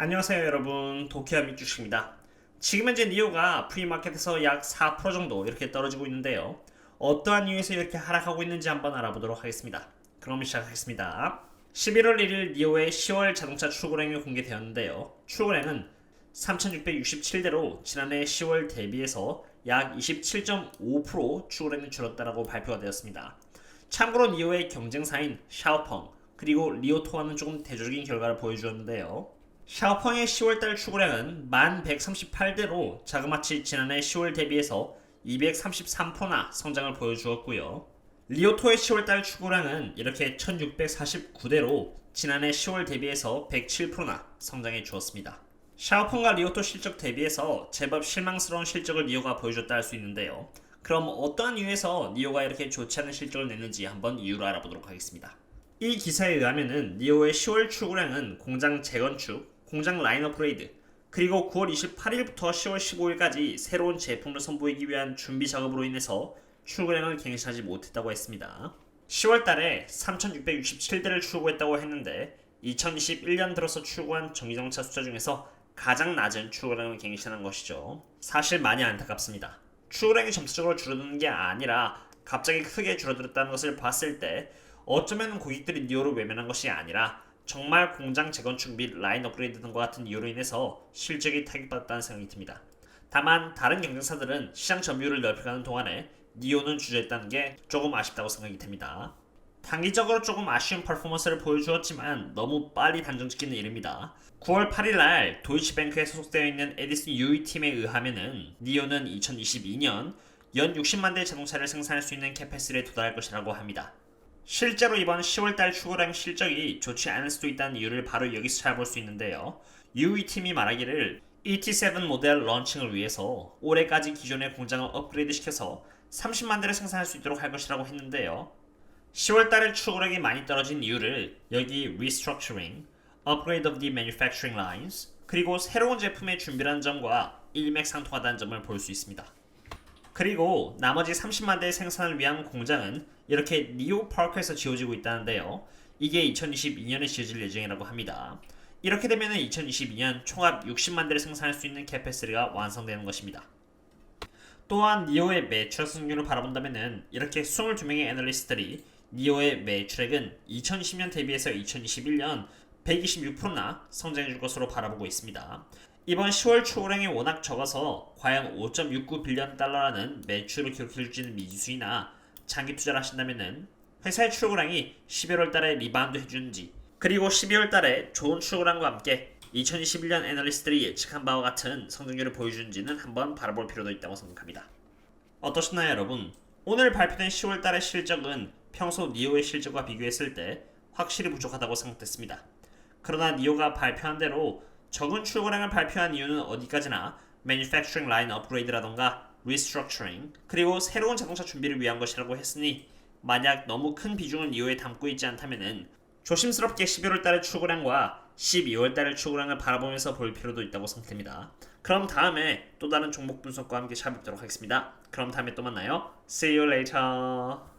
안녕하세요 여러분 도키아미 주식입니다. 지금 현재 니오가 프리마켓에서 약 4% 정도 이렇게 떨어지고 있는데요. 어떠한 이유에서 이렇게 하락하고 있는지 한번 알아보도록 하겠습니다. 그럼 시작하겠습니다. 11월 1일 니오의 10월 자동차 출고량이 공개되었는데요. 출고량은 3,667대로 지난해 10월 대비해서 약 27.5% 출고량이 줄었다라고 발표가 되었습니다. 참고로 니오의 경쟁사인 샤오펑 그리고 리오토와는 조금 대조적인 결과를 보여주었는데요. 샤오펑의 10월달 출고량은 1138대로 자그마치 지난해 10월 대비해서 233%나 성장을 보여주었고요. 리오토의 10월달 출고량은 이렇게 1649대로 지난해 10월 대비해서 107%나 성장해 주었습니다. 샤오펑과 리오토 실적 대비해서 제법 실망스러운 실적을 니오가 보여줬다 할 수 있는데요. 그럼 어떠한 이유에서 니오가 이렇게 좋지 않은 실적을 냈는지 한번 이유를 알아보도록 하겠습니다. 이 기사에 의하면은 니오의 10월 출고량은 공장 재건축, 공장 라인 업그레이드, 그리고 9월 28일부터 10월 15일까지 새로운 제품을 선보이기 위한 준비 작업으로 인해서 출고량을 갱신하지 못했다고 했습니다. 10월 달에 3,667대를 출고했다고 했는데 2021년 들어서 출고한 전기자동차 숫자 중에서 가장 낮은 출고량을 갱신한 것이죠. 사실 많이 안타깝습니다. 출고량이 점차적으로 줄어드는 게 아니라 갑자기 크게 줄어들었다는 것을 봤을 때 어쩌면 고객들이 니오를 외면한 것이 아니라 정말 공장 재건축 및 라인 업그레이드 등과 같은 이유로 인해서 실적이 타격받았다는 생각이 듭니다. 다만 다른 경쟁사들은 시장 점유율을 넓혀가는 동안에 니오는 주저했다는 게 조금 아쉽다고 생각이 됩니다. 단기적으로 조금 아쉬운 퍼포먼스를 보여주었지만 너무 빨리 단정짓기는 이릅니다. 9월 8일 날 도이치뱅크에 소속되어 있는 에디슨 유이 팀에 의하면은 니오는 2022년 연 60만 대의 자동차를 생산할 수 있는 캐패시티에 도달할 것이라고 합니다. 실제로 이번 10월달 출고량 실적이 좋지 않을 수도 있다는 이유를 바로 여기서 잘 볼 수 있는데요. UE 팀이 말하기를 ET7 모델 런칭을 위해서 올해까지 기존의 공장을 업그레이드 시켜서 30만 대를 생산할 수 있도록 할 것이라고 했는데요. 10월달에 출고량이 많이 떨어진 이유를 여기 restructuring, upgrade of the manufacturing lines, 그리고 새로운 제품의 준비라는 점과 일맥상통하다는 점을 볼 수 있습니다. 그리고 나머지 30만 대의 생산을 위한 공장은 이렇게 니오 파크에서 지어지고 있다는데요. 이게 2022년에 지어질 예정이라고 합니다. 이렇게 되면 2022년 총합 60만 대를 생산할 수 있는 캐패시티가 완성되는 것입니다. 또한 니오의 매출 승률을 바라본다면 이렇게 22명의 애널리스트들이 니오의 매출액은 2020년 대비해서 2021년 126%나 성장해 줄 것으로 바라보고 있습니다. 이번 10월 출고량이 워낙 적어서 과연 5.69 빌리언 달러라는 매출을 기록해줄지는 미지수이나 장기 투자를 하신다면은 회사의 출고량이 11월 달에 리바운드 해주는지 그리고 12월 달에 좋은 출고량과 함께 2021년 애널리스트들이 예측한 바와 같은 성장률을 보여주는지는 한번 바라볼 필요도 있다고 생각합니다. 어떠셨나요 여러분? 오늘 발표된 10월 달의 실적은 평소 니오의 실적과 비교했을 때 확실히 부족하다고 생각됐습니다. 그러나 니오가 발표한 대로 적은 출고량을 발표한 이유는 어디까지나 manufacturing line upgrade라던가 restructuring 그리고 새로운 자동차 준비를 위한 것이라고 했으니 만약 너무 큰 비중을 니오에 담고 있지 않다면은 조심스럽게 11월 달의 출고량과 12월 달의 출고량을 바라보면서 볼 필요도 있다고 생각됩니다. 그럼 다음에 또 다른 종목 분석과 함께 찾아뵙도록 하겠습니다. 그럼 다음에 또 만나요. See you later.